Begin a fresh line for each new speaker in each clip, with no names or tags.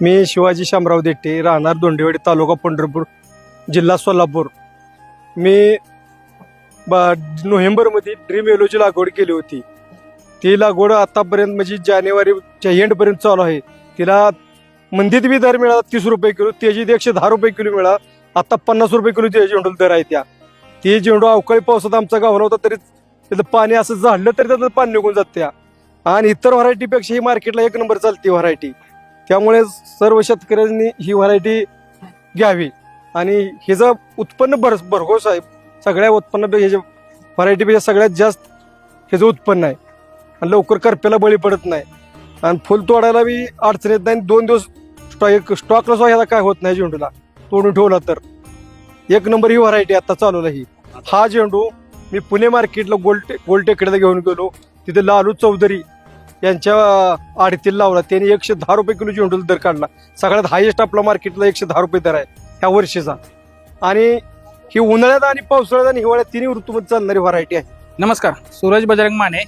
मी शिवाजी शामराव देट्टे राहणार दोंडेवाडी तालुका पंढरपूर जिल्हा सोलापूर. मी बा नोव्हेंबरमध्ये ड्रीम येलोची लागवड केली होती. ती लागवड आतापर्यंत म्हणजे जानेवारीच्या एंडपर्यंत चालू आहे. तिला मंदीत बी दर मिळाला तीस रुपये किलो त्याची एकशे दहा रुपये किलो मिळाला आता पन्नास रुपये किलो त्या झेंडूला दर आहे त्या. ते झेंडू अवकाळी पावसात आमचा गाव होता तरी त्याचं पाणी असं झाडलं तरी त्याचं पाणी निघून जात त्या. आणि इतर व्हरायटीपेक्षा ही मार्केटला एक नंबर चालते व्हरायटी त्यामुळे सर्व शेतकऱ्यांनी ही व्हरायटी घ्यावी. आणि ह्याचं उत्पन्न भर भरघोस आहे सगळ्या उत्पन्न ह्याच्या व्हरायटीपेक्षा सगळ्यात जास्त ह्याचं उत्पन्न आहे आणि लवकर करप्याला बळी पडत नाही. आणि फुल तोडायला बी अडचण येत नाही आणि दोन दिवस स्टॉक स्टॉकला सुद्धा ह्याला काय होत नाही झेंडूला तोडून ठेवला तर. एक नंबर ही व्हरायटी आता चालवला ही हा झेंडू मी पुणे मार्केटला गोल्ड गोलटेकडे घेऊन गेलो. तिथे लालू चौधरी यांच्या आडतीला लावला. त्यांनी एकशे दहा रुपये किलो झेंडूला दर काढला. सगळ्यात हायेस्ट आपला मार्केटला एकशे दहा रुपये दर आहे. ह्या वर्षीचा. आणि ही उन्हाळ्यात आणि पावसाळ्यात आणि हिवाळ्यात तिन्ही ऋतूमध्ये चालणारी व्हरायटी आहे.
नमस्कार सूरज बजरंग माने.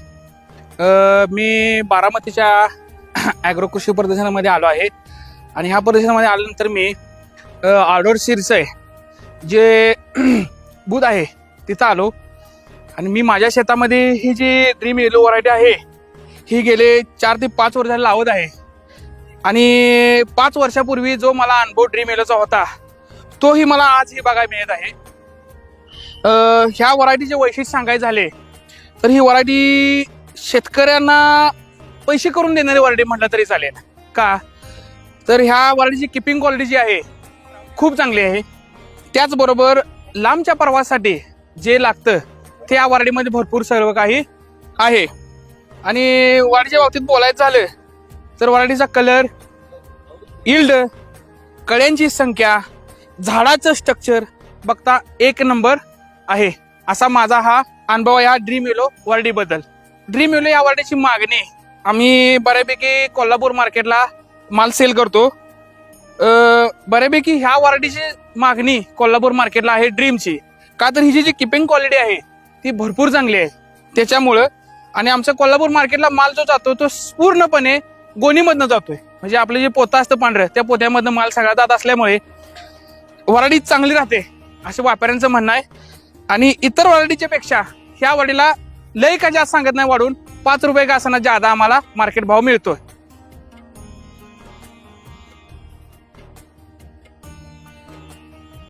अ, मी बारामतीच्या ॲग्रो कृषी प्रदर्शनामध्ये आलो आहे. आणि ह्या प्रदर्शनामध्ये आल्यानंतर मी अ, आडोर आहे जे बूथ आहे तिथं आलो. आणि मी माझ्या शेतामध्ये ही जी ड्रीम येलो व्हरायटी आहे ही गेले चार ते पाच वर्ष लावत आहे. आणि पाच वर्षापूर्वी जो मला अनुभव ड्रीम एलोचा होता तोही मला आज ही बघायला मिळत आहे. ह्या व्हरायटीचे वैशिष्ट्य सांगायचे झाले तर ही व्हरायटी शेतकऱ्यांना पैसे करून देणारी व्हरायटी म्हटलं तरी चालेल. का? तर ह्या व्हरायटीची किपिंग क्वालिटी जी आहे खूप चांगली आहे. त्याचबरोबर लांबच्या प्रवासासाठी जे लागतं ते या व्हरायटीमध्ये भरपूर सर्व काही आहे. आणि वाढीच्या बाबतीत बोलायचं झालं तर व्हरायटीचा कलर इल्ड कळ्यांची संख्या झाडाचं स्ट्रक्चर बघता एक नंबर आहे. असा माझा हा अनुभव या ड्रीम येलो वर्डीबद्दल. ड्रीम येलो या वर्डीची मागणी आम्ही बऱ्यापैकी कोल्हापूर मार्केटला माल सेल करतो. बऱ्यापैकी ह्या वरायटीची मागणी कोल्हापूर मार्केटला आहे ड्रीमची का तर हिची जी किपिंग क्वालिटी आहे ती भरपूर चांगली आहे. त्याच्यामुळं आणि आमचा कोल्हापूर मार्केटला माल जो जातो तो पूर्णपणे गोणीमधनं जातोय. म्हणजे आपलं जे पोतं असतं पांढरं त्या पोत्यामधनं माल सगळा जात असल्यामुळे वराडी चांगली राहते असं व्यापाऱ्यांचं म्हणणं आहे. आणि इतर वराडीच्या पेक्षा ह्या वडीला लय का जास्त सांगत नाही वाढून पाच रुपये का असताना जादा आम्हाला मार्केट भाव मिळतोय.